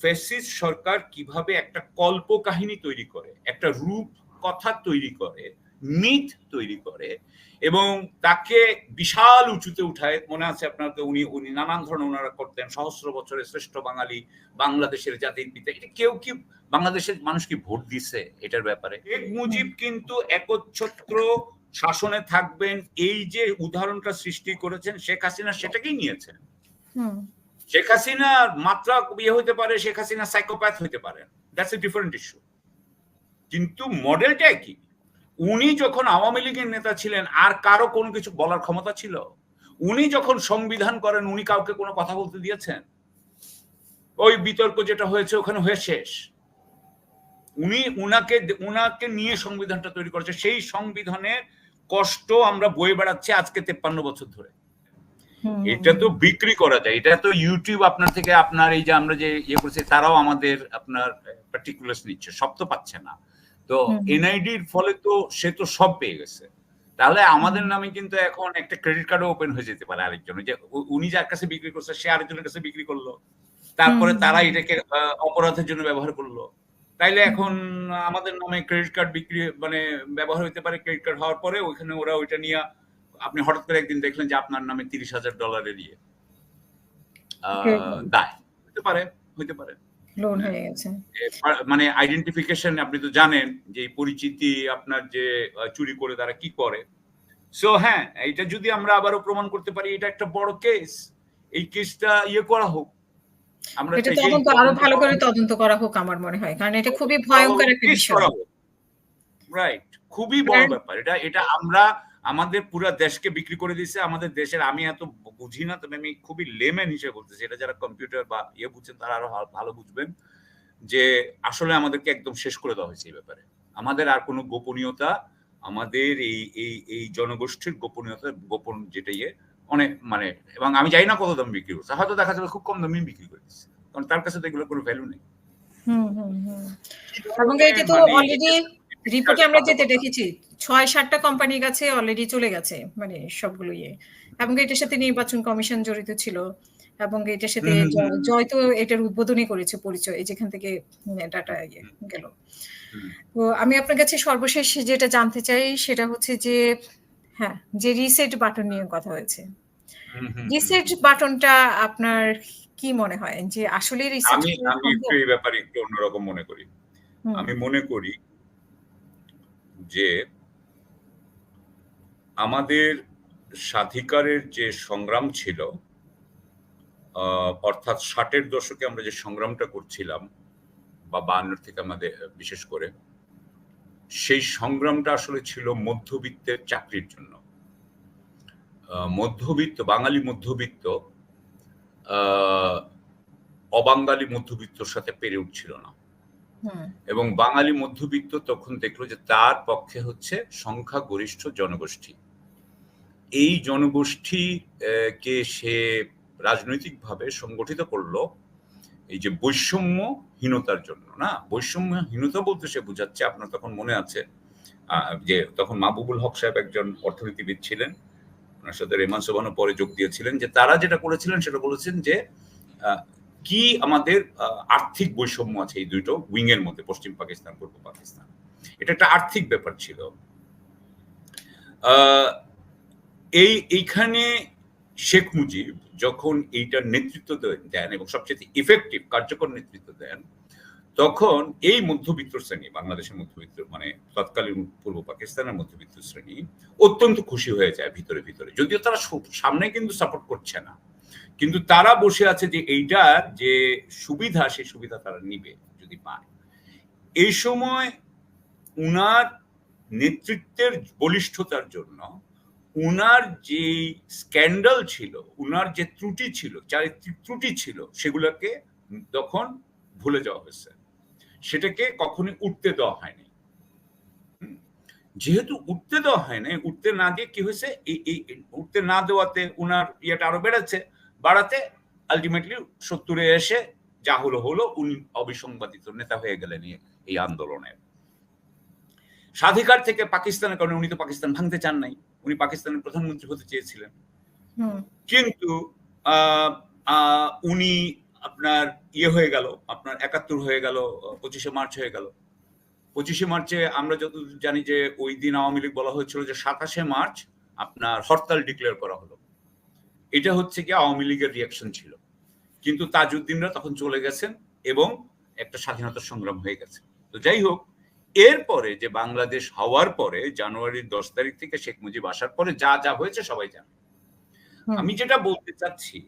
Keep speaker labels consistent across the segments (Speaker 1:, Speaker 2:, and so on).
Speaker 1: ফেসিস সরকার কীভাবে একটা কল্প কাহিনী তৈরি করে একটা রূপ কথা তৈরি করে মিথ তৈরি করে এবং তাকে বিশাল উঁচুতে উঠায় মনে আছে আপনার উনি উনি নানান ধরনের ওনারা করতেন সহস্র বছরের শ্রেষ্ঠ বাঙালি বাংলাদেশের জাতির পিতা। এটা কেউ কি বাংলাদেশের মানুষ কি ভোট দিছে এটার ব্যাপারে? শেখ মুজিব কিন্তু একচ্ছত্র শাসনে থাকবেন এই যে উদাহরণটা সৃষ্টি করেছেন শেখ হাসিনা সেটাকেই নিয়েছেন।
Speaker 2: হুম।
Speaker 1: শেখ হাসিনার মাত্রা ইয়ে হতে পারে, শেখ হাসিনা সাইকোপ্যাথ হতে পারেন দ্যাটস এ ডিফারেন্ট ইস্যু কিন্তু মডেলটা কি উনি যখন আওয়ামী লীগের নেতা ছিলেন, আর কারও কোনো কিছু বলার ক্ষমতা ছিল? উনি যখন সংবিধান করেন, উনি কাউকে কোনো কথা বলতে দিয়েছেন? ওই বিতর্ক যেটা হয়েছে, ওখানে হয়ে শেষ। উনি উনাকে উনাকে নিয়ে সংবিধানটা তৈরি করেছে। সেই সংবিধানের কষ্ট আমরা বয়ে বেড়াচ্ছি আজকে তেপ্পান্ন বছর ধরে। এটা তো বিক্রি করা যায়। এটা তো ইউটিউব আপনার থেকে আপনার এই যে আমরা যে ইয়ে করছি তারাও আমাদের আপনার পার্টিকুলার্স নিচ্ছে সব তো পাচ্ছে না। তো। এনআইডির ফলে তো সে তো সব পেয়ে গেছে। তাহলে আমাদের নামে কিন্তু এখন একটা ক্রেডিট কার্ডও ওপেন হয়ে যেতে পারে আরেকজন। যে উনি যার কাছে বিক্রি করছে সে আরেকজনের কাছে বিক্রি করল। তারপরে তারা এটাকে অপরাধের জন্য ব্যবহার করল। তাইলে এখন আমাদের নামে ক্রেডিট কার্ড বিক্রি মানে ব্যবহার হইতে পারে ক্রেডিট কার্ড হওয়ার পরে ওইখানে ওরা ওইটা নিয়ে আপনি হঠাৎ করে একদিন দেখলেন যে আপনার নামে তিরিশ হাজার ডলারের ইয়ে দায়। হতে পারে পারে।
Speaker 2: হয়ে গেছে।
Speaker 1: এ, পা- মানে আইডেন্টিফিকেশন আপনি তো জানেন যে পরিচিতি আপনার যে চুরি করে তারা কি করে। সো হ্যাঁ এটা যদি আমরা আবারও প্রমাণ করতে পারি এটা একটা বড় কেস এই কেসটা ইয়ে করা হোক। আমরা
Speaker 2: এটা তদন্ত আরও ভালো করে
Speaker 1: তদন্ত
Speaker 2: করা হোক আমার মনে হয় কারণ এটা খুবই ভয়ঙ্কর একটা বিষয়।
Speaker 1: রাইট খুবই বড় ব্যাপার। এটা এটা আমরা আমাদের পুরো দেশকে বিক্রি করে দিয়েছে আমাদের দেশের আমি এত বুঝি না তবে আমি খুবই লেমেন হিসেবে বলতেছি এটা যারা কম্পিউটার বা ইয়ে বুঝছেন তারা আরও ভালো বুঝবেন যে আসলে আমাদেরকে একদম শেষ করে দেওয়া হয়েছে এই ব্যাপারে। আমাদের আর কোনো গোপনীয়তা আমাদের এই এই এই জনগোষ্ঠীর গোপনীয়তা গোপন যেটা ইয়ে অনেক মানে এবং আমি জানি না কত দাম বিক্রি করছে। হয়তো দেখা যাবে খুব কম দামে বিক্রি করে দিচ্ছে। কারণ তার কাছে তো এগুলো কোনো ভ্যালু নেই।
Speaker 2: হুম হুম হুম। এবং এটা তো
Speaker 1: মানে
Speaker 2: অলরেডি রিপোর্টে আমরা যেতে দেখেছি ছয় সাতটা কোম্পানির কাছে অলরেডি চলে গেছে মানে সবগুলো ইয়ে। এবং এটার সাথে নির্বাচন কমিশন জড়িত ছিল এবং এটার সাথে। জয় তো এটার উদ্বোধনী করেছে পরিচয় যেখান থেকে ডাটা ইয়ে গেল। তো আমি আপনার কাছে সর্বশেষ যেটা জানতে চাই সেটা হচ্ছে যে হ্যাঁ যে রিসেট বাটন নিয়ে কথা হয়েছে। রিসেট বাটনটা আপনার কি মনে হয়? যে আসলে রিসেট
Speaker 1: আমি আমি এই ব্যাপারে একটু অন্যরকম মনে করি। আমি মনে করি যে আমাদের স্বাধিকারের যে সংগ্রাম ছিল অর্থাৎ ষাটের দশকে আমরা যে সংগ্রামটা করছিলাম বা বান্ন থেকে আমাদের বিশেষ করে সেই সংগ্রামটা আসলে ছিল মধ্যবিত্তের চাকরির জন্য। মধ্যবিত্ত বাঙালি মধ্যবিত্ত আহ, অবাঙালি মধ্যবিত্তর সাথে পেরে উঠছিল না। এবং বাঙালি মধ্যবিত্ত তখন দেখল যে তার পক্ষে হচ্ছে সংখ্যাগরিষ্ঠ জনগোষ্ঠী। এই জনগোষ্ঠী কে সে রাজনৈতিকভাবে সংগঠিত করল, এই যে বৈষম্যহীনতার জন্য, না? বৈষম্যহীনতা বলতে সে বোঝাচ্ছে, আপনার তখন মনে আছে যে তখন মাহবুবুল হক সাহেব একজন অর্থনীতিবিদ ছিলেন, ওনার সাথে রেমান সোবানো পরে যোগ দিয়েছিলেন, যে তারা যেটা করেছিলেন সেটা বলেছেন যে কি আমাদের আর্থিক বৈষম্য আছে এই দুটো? উইং এর মধ্যে, পশ্চিম পাকিস্তান, পূর্ব পাকিস্তান। এটা একটা আর্থিক ব্যাপার ছিল। এই, এইখানে শেখ মুজিব যখন এইটার নেতৃত্ব দেন এবং সবচেয়ে ইফেক্টিভ কার্যকর নেতৃত্ব দেন, তখন এই মধ্যবিত্ত শ্রেণি, বাংলাদেশের মধ্যবিত্ত মানে তৎকালীন পূর্ব পাকিস্তানের মধ্যবিত্ত শ্রেণি, অত্যন্ত খুশি হয়ে যায় ভিতরে ভিতরে। যদিও তারা সামনে কিন্তু সাপোর্ট করছে না। কিন্তু তারা বসে আছে যে এইটার যে সুবিধা, সেই সুবিধা তারা নিবে যদি পায়। এই সময় উনার নেতৃত্বের বলিষ্ঠতার জন্য উনার যে স্ক্যান্ডাল ছিল, উনার যে ত্রুটি ছিল, চারিত্রিক ত্রুটি ছিল, সেগুলোকে তখন ভুলে যাওয়া হয়েছে। সেটাকে কখনোই উঠতে দেওয়া হয়নি। যেহেতু উঠতে দেওয়া হয় না উঠতে না দিয়ে কি হয়েছে? এই উঠতে না দেওয়াতে উনার ইয়েটা আরও বেড়েছে। বাড়াতে আলটিমেটলি সত্তরে এসে যা হলো হলো উনি অবিসংবাদিত নেতা হয়ে গেলেন এই- আন্দোলনের। স্বাধিকার থেকে পাকিস্তানের কারণে উনি তো পাকিস্তান ভাঙতে চান নাই। উনি পাকিস্তানের প্রধানমন্ত্রী হতে চেয়েছিলেন। কিন্তু আহ, আহ, উনি আপনার ইয়ে হয়ে গেল আপনার একাত্তর হয়ে গেল পঁচিশে মার্চ হয়ে গেল। পঁচিশে মার্চে আমরা যত জানি যে ওই দিন আওয়ামী লীগ বলা হয়েছিল যে সাতাশে মার্চ আপনার হরতাল ডিক্লেয়ার করা হলো। এটা হচ্ছে কি আওয়ামী লীগের রিয়াকশন ছিল। কিন্তু তাজউদ্দিনরা তখন চলে গেছেন এবং একটা স্বাধীনতা সংগ্রাম হয়ে গেছে। তো যাই হোক এরপরে যে বাংলাদেশ হওয়ার পরে জানুয়ারির দশ তারিখ থেকে শেখ মুজিব আসার পরে যা যা হয়েছে সবাই জানে। আমি যেটা বলতে চাচ্ছি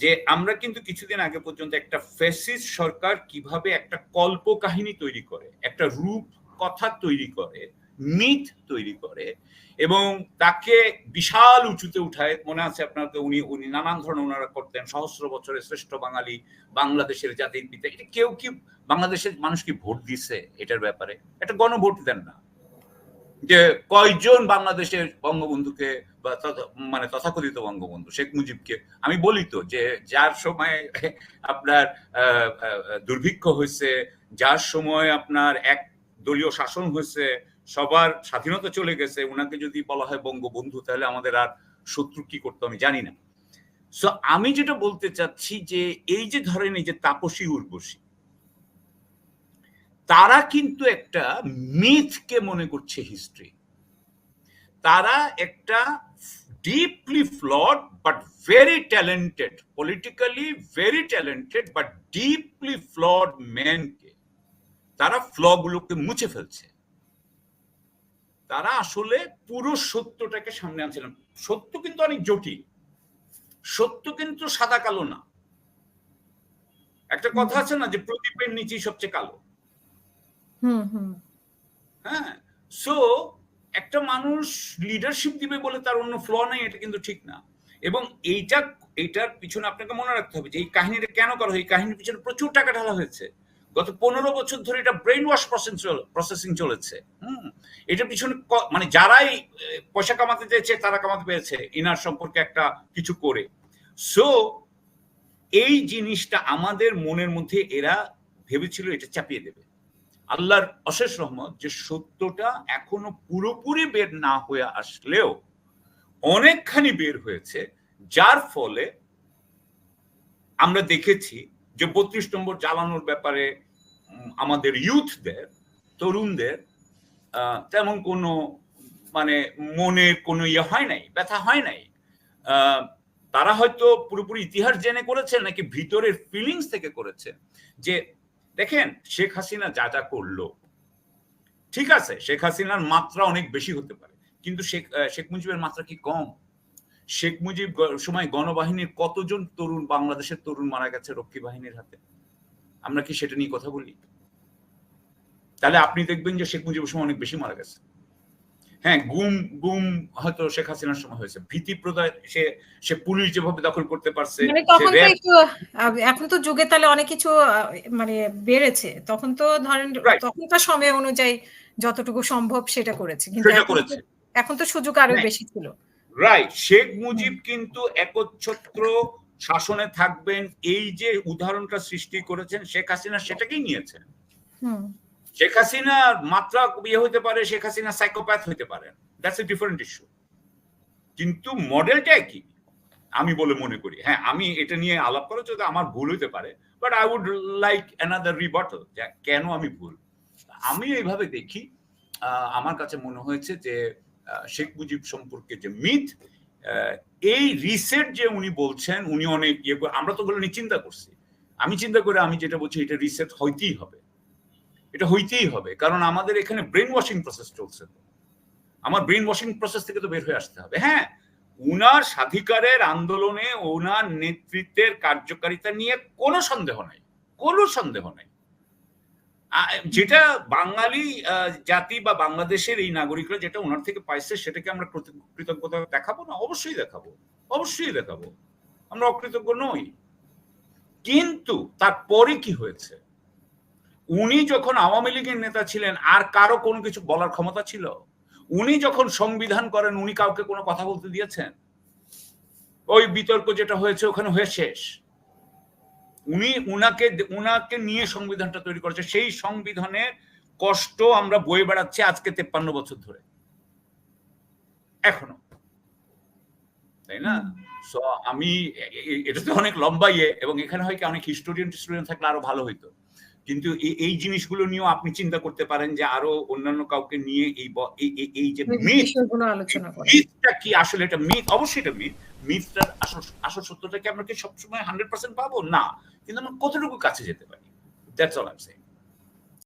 Speaker 1: যে আমরা কিন্তু কিছুদিন আগে পর্যন্ত একটা ফেসিস সরকার কীভাবে একটা কল্প কাহিনী তৈরি করে একটা রূপ কথা তৈরি করে মিথ তৈরি করে এবং তাকে বিশাল উঁচুতে উঠায়। মনে আছে আপনার তো উনি উনি নানান ধরনের ওনারা করতেন। সহস্র বছরের শ্রেষ্ঠ বাঙালি বাংলাদেশের জাতির পিতা। এটা কেউ কি বাংলাদেশের মানুষ কি ভোট দিছে এটার ব্যাপারে? একটা গণভোট দেন না। যে কয়জন বাংলাদেশের বঙ্গবন্ধুকে বা মানে তথাকথিত বঙ্গবন্ধু? শেখ মুজিবকে। আমি বলি তো যে, যার সময় আপনার দুর্ভিক্ষ হয়েছে, যার সময় আপনার এক দলীয় শাসন হয়েছে সবার স্বাধীনতা চলে গেছে ওনাকে যদি বলা হয় বঙ্গবন্ধু, তাহলে আমাদের আর শত্রু কি করতো আমি জানি না। সো আমি যেটা বলতে চাচ্ছি যে, এই যে ধরেন এই যে তাপসী উর্বশী, তারা কিন্তু একটা মিথকে মনে করছে হিস্ট্রি তারা একটা deeply flawed but very talented politically very talented but deeply flawed ম্যানকে তারা ফ্লগুলোকে মুছে ফেলছে। তারা আসলে পুরো সত্যটাকে সামনে আনছিলেন। সত্য কিন্তু অনেক জটিল। সত্য কিন্তু সাদা কালো না। একটা কথা আছে না যে প্রদীপের নিচেই সবচেয়ে কালো। হ্যাঁ সো একটা মানুষ লিডারশিপ দিবে বলে তার অন্য ফ্ল নেই এটা কিন্তু ঠিক না। এবং এইটা এইটার পিছনে আপনাকে মনে রাখতে হবে যে এই কাহিনীটা কেন করা হয় এই কাহিনীর পিছনে প্রচুর টাকা ঢালা হয়েছে। গত পনেরো বছর ধরে এটা ব্রেন ওয়াশ প্রসেস প্রসেসিং চলেছে। হুম। এটার পিছনে মানে যারাই পয়সা কামাতে চেয়েছে তারা কামাতে পেরেছে ইনার সম্পর্কে একটা কিছু করে। সো এই জিনিসটা আমাদের মনের মধ্যে এরা ভেবেছিল এটা চাপিয়ে দেবে। আল্লাহর অশেষ রহমত যে সত্যটা এখনও পুরোপুরি বের না হয়ে আসলেও অনেকখানি বের হয়েছে যার ফলে আমরা দেখেছি যে বত্রিশ নম্বর জ্বালানোর ব্যাপারে আমাদের ইউথদের তরুণদের তেমন কোনো মানে মনের কোনো ইয়ে হয় নাই, ব্যথা হয় নাই। তারা হয়তো পুরোপুরি ইতিহাস জেনে করেছে, নাকি ভিতরের ফিলিংস থেকে করেছে, যে দেখেন, শেখ হাসিনা যা যা করল, ঠিক আছে, শেখ হাসিনার মাত্রা অনেক বেশি হতে পারে, কিন্তু শেখ শেখ মুজিবের মাত্রা কি কম? শেখ মুজিব সময় গণবাহিনীর কতজন তরুণ বাংলাদেশের তরুণ মারা গেছে রক্ষী বাহিনীর হাতে? আমরা কি সেটা নিয়ে কথা বলি? তাহলে আপনি দেখবেন যে শেখ মুজিবের সময় অনেক বেশি মারা গেছে। হ্যাঁ গুম গুম হয়তো শেখ হাসিনার সময় হয়েছে। ভীতি প্রদায় সে সে পুলিশ যেভাবে দখল করতে পারছে
Speaker 2: মানে তখন এখন তো যুগে তাহলে অনেক কিছু মানে বেড়েছে। তখন তো ধরেন
Speaker 1: Right.
Speaker 2: তখনকার সময় অনুযায়ী যতটুকু সম্ভব সেটা করেছে। কিন্তু এখন তো- সুযোগ
Speaker 1: আরও।
Speaker 2: বেশি ছিল।
Speaker 1: রাইট শেখ মুজিব কিন্তু একচ্ছত্র শাসনে থাকবেন। এই যে উদাহরণটা সৃষ্টি করেছেন শেখ হাসিনা সেটাকেই নিয়েছেন। শেখ হাসিনার মাত্রা ইয়ে হতে পারে শেখ হাসিনা সাইকোপ্যাথ হতে পারেন দ্যাটস এ ডিফারেন্ট ইস্যু কিন্তু মডেলটা একই আমি বলে মনে করি। হ্যাঁ আমি এটা নিয়ে আলাপ করা যদি আমার ভুল হতে পারে। But I would like another rebuttal কেন আমি ভুল? আমি এইভাবে দেখি আহ, আমার কাছে মনে হয়েছে যে শেখ মুজিব সম্পর্কে যে মিথ এই রিসেট যে উনি বলছেন, উনি অনেক ইয়ে আমরা তো ওগুলো নিয়ে চিন্তা করছি। আমি চিন্তা করে আমি যেটা বলছি, এটা রিসেট হইতেই হবে। এটা হইতেই হবে। কারণ আমাদের এখানে ব্রেন ওয়াশিং প্রসেস চলছে। আমার ব্রেন ওয়াশিং প্রসেস থেকে তো বের হয়ে আসতে হবে। হ্যাঁ উনার স্বাধিকারের আন্দোলনে ওনার নেতৃত্বের কার্যকারিতা নিয়ে কোনো সন্দেহ নাই। কোনো সন্দেহ নাই। যেটা বাঙালি জাতি বা বাংলাদেশের এই নাগরিকরা যেটা ওনার থেকে পাইছে সেটাকে আমরা কৃতজ্ঞতা দেখাবো না? অবশ্যই দেখাবো। অবশ্যই দেখাবো। আমরা অকৃতজ্ঞ নই। কিন্তু তারপরে কি হয়েছে? উনি যখন আওয়ামী লীগের নেতা ছিলেন, আর কারও কোনো কিছু বলার ক্ষমতা ছিল? উনি যখন সংবিধান করেন, উনি কাউকে কোনো কথা বলতে দিয়েছেন? ওই বিতর্ক যেটা হয়েছে, ওখানে হয়ে শেষ। উনি উনাকে উনাকে নিয়ে সংবিধানটা তৈরি করেছে সেই সংবিধানের কষ্ট আমরা বয়ে বেড়াচ্ছি আজকে তেপ্পান্ন বছর ধরে। এখনও। তাই না? সো আমি এটা তো অনেক লম্বা ইয়ে এবং এখানে হয় কি অনেক হিস্টোরিয়ান স্টুডেন্ট থাকলে আরও ভালো হইতো। কিন্তু এই- জিনিসগুলো নিয়েও আপনি চিন্তা করতে পারেন যে আরও অন্যান্য কাউকে নিয়ে এই এই- যে মিথটা কি আসলে এটা মিথ অবশ্যই এটা মিথ মিথটার আসল আসল সত্যটাকে আমরা কি সবসময় হান্ড্রেড পার্সেন্ট পাবো? না। কিন্তু আমরা কতটুকু কাছে যেতে পারি? That's all I am saying